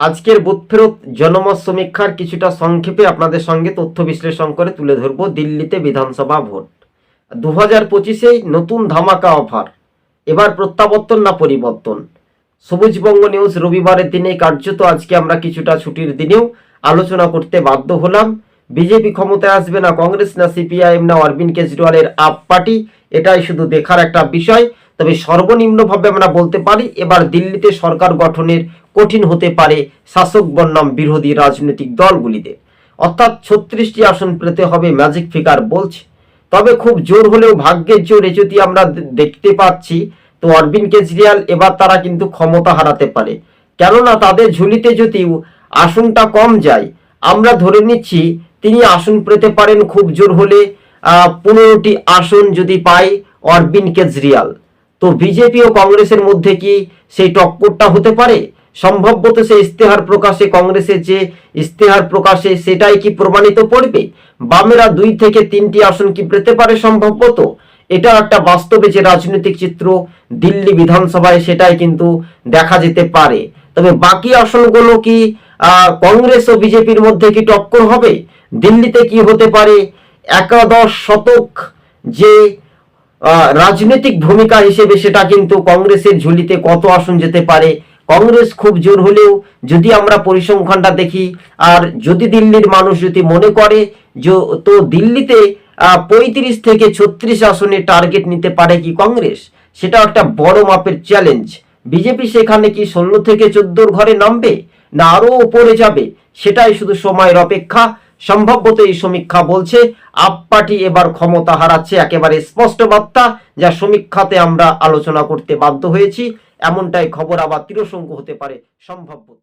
আজকের বুথ ফেরত জনমত সমীক্ষার কিছুটা সংক্ষেপে আপনাদের সঙ্গে তথ্য বিশ্লেষণ করে তুলে ধরবো দিল্লিতে বিধানসভা ভোট। দু হাজার পঁচিশেই নতুন ধামাকা অফার। এবার প্রত্যাবর্তন না পরিবর্তন? সবুজবঙ্গ নিউজ রবিবারের দিনে কার্যত আজকে আমরা কিছুটা ছুটির দিনেও আলোচনা করতে বাধ্য হলাম। বিজেপি ক্ষমতায় আসবে না কংগ্রেস, না সিপিআইএম, না অরবিন্দ কেজরিওয়ালের আপ পার্টি, এটাই শুধু দেখার একটা বিষয়। তবে সর্বনিম্নভাবে আমরা বলতে পারি, এবার দিল্লিতে সরকার গঠনের কঠিন হতে পারে শাসক বনাম বিরোধী রাজনৈতিক দলগুলিতে অর্থাৎ ছত্রিশটি আসন পেতে হবে ম্যাজিক ফিগার বলছে। তবে খুব জোর হলেও ভাগ্যের জোরে যদি আমরা দেখতে পাচ্ছি, তো অরবিন্দ কেজরিওয়াল এবার তারা কিন্তু ক্ষমতা হারাতে পারে। কেননা তাদের ঝুলিতে যদি আসনটা কম যায়, আমরা ধরে নিচ্ছি তিনি আসন পেতে পারেন খুব জোর হলে পনেরোটি আসন যদি পায় অরবিন্দ কেজরিওয়াল। তো বিজেপি ও কংগ্রেসের মধ্যে কি সেই টক্করটা হতে পারে? সম্ভবত সেই ইস্তেহার প্রকাশে কংগ্রেসের যে ইস্তেহার প্রকাশে সেটাই কি প্রমাণিত করবে বামেরা দুই থেকে তিনটি আসন কি পেতে পারে সম্ভবত এটা একটা বাস্তবে যে রাজনৈতিক চিত্র দিল্লি বিধানসভায় সেটাই কিন্তু দেখা যেতে পারে। তবে বাকি আসনগুলো কি কংগ্রেস ও বিজেপির মধ্যে কি টক্কর হবে? দিল্লিতে কি হতে পারে? একাদশ শতক যে রাজনৈতিক ভূমিকা হিসেবে সেটা কিন্তু কংগ্রেসের ঝুলিতে কত আসন যেতে পারে? কংগ্রেস খুব জোর হলেও যদি আমরা পরিসংখ্যানটা দেখি, আর যদি দিল্লির মানুষ যদি মনে করে যে, তো দিল্লিতে পঁয়ত্রিশ থেকে ছত্রিশ আসনে টার্গেট নিতে পারে কি কংগ্রেস? সেটা একটা বড় মাপের চ্যালেঞ্জ বিজেপি সেখানে কি ষোলো থেকে চোদ্দোর ঘরে নামবে? না আরও উপরে যাবে? সেটাই শুধু সময়ের অপেক্ষা। সম্ভবত এই সমীক্ষা বলছে, আপ পার্টি এবার ক্ষমতা হারাচ্ছে। একেবারে স্পষ্ট বার্তা যা সমীক্ষাতে আমরা আলোচনা করতে বাধ্য হয়েছি। এমনটাই খবর আবার তিরসঙ্গ হতে পারে সম্ভবত